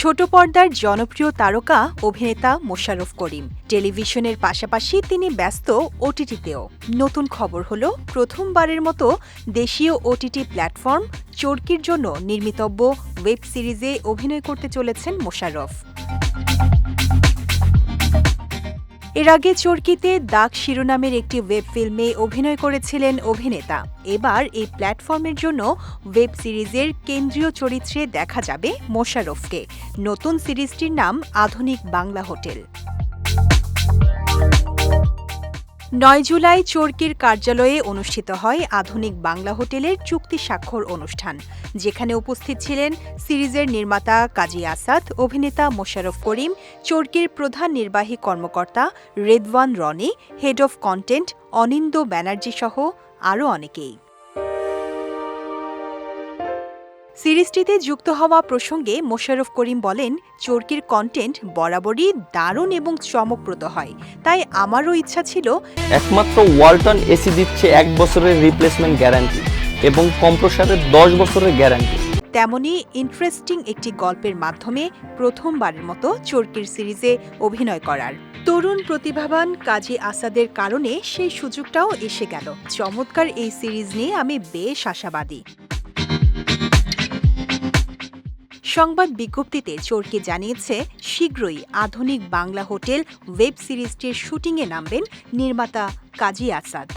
ছোট পর্দার জনপ্রিয় তারকা অভিনেতা মোশাররফ করিম। টেলিভিশনের পাশাপাশি তিনি ব্যস্ত ওটিটিতেও। নতুন খবর হলো, প্রথমবারের মতো দেশীয় ওটিটি প্ল্যাটফর্ম চরকির জন্য নির্মিতব্য ওয়েব সিরিজে অভিনয় করতে চলেছেন মোশাররফ। এর আগে চরকিতে দাগ শিরোনামের একটি ওয়েব ফিল্মে অভিনয় করেছিলেন অভিনেতা। এবার এই প্ল্যাটফর্মের জন্য ওয়েব সিরিজের কেন্দ্রীয় চরিত্রে দেখা যাবে মোশারফকে নতুন সিরিজটির নাম আধুনিক বাংলা হোটেল। নয় জুলাই চরকির কার্যালয়ে অনুষ্ঠিত হয় আধুনিক বাংলা হোটেলের চুক্তি স্বাক্ষর অনুষ্ঠান, যেখানে উপস্থিত ছিলেন সিরিজের নির্মাতা কাজী আসাদ, অভিনেতা মোশাররফ করিম, চর্কির প্রধান নির্বাহী কর্মকর্তা Redwan Rony, head of content Anindo Banerjee সহ আরও অনেকেই। সিরিজটিতে যুক্ত হওয়া প্রসঙ্গে মোশাররফ করিম বলেন চরকির কন্টেন্ট বরাবরই দারুণ এবং চমকপ্রদ হয়। তাই আমারও ইচ্ছা ছিল একমাত্র ওয়ালটন এসি দিচ্ছে এক বছরের রিপ্লেসমেন্ট গ্যারান্টি এবং কম্প্রসারের দশ বছরের গ্যারান্টি তেমনি ইন্টারেস্টিং একটি গল্পের মাধ্যমে প্রথমবারের মতো চরকির সিরিজে অভিনয় করার। তরুণ প্রতিভাবান কাজী আসাদের কারণে সেই সুযোগটাও এসে গেল। চমৎকার এই সিরিজ নিয়ে আমি বেশ আশাবাদী। সংবাদ বিজ্ঞপ্তিতে চোরকে জানিয়েছে, শীঘ্রই আধুনিক বাংলা হোটেল ওয়েব সিরিজটির শুটিংয়ে নামবেন নির্মাতা কাজী আসাদ।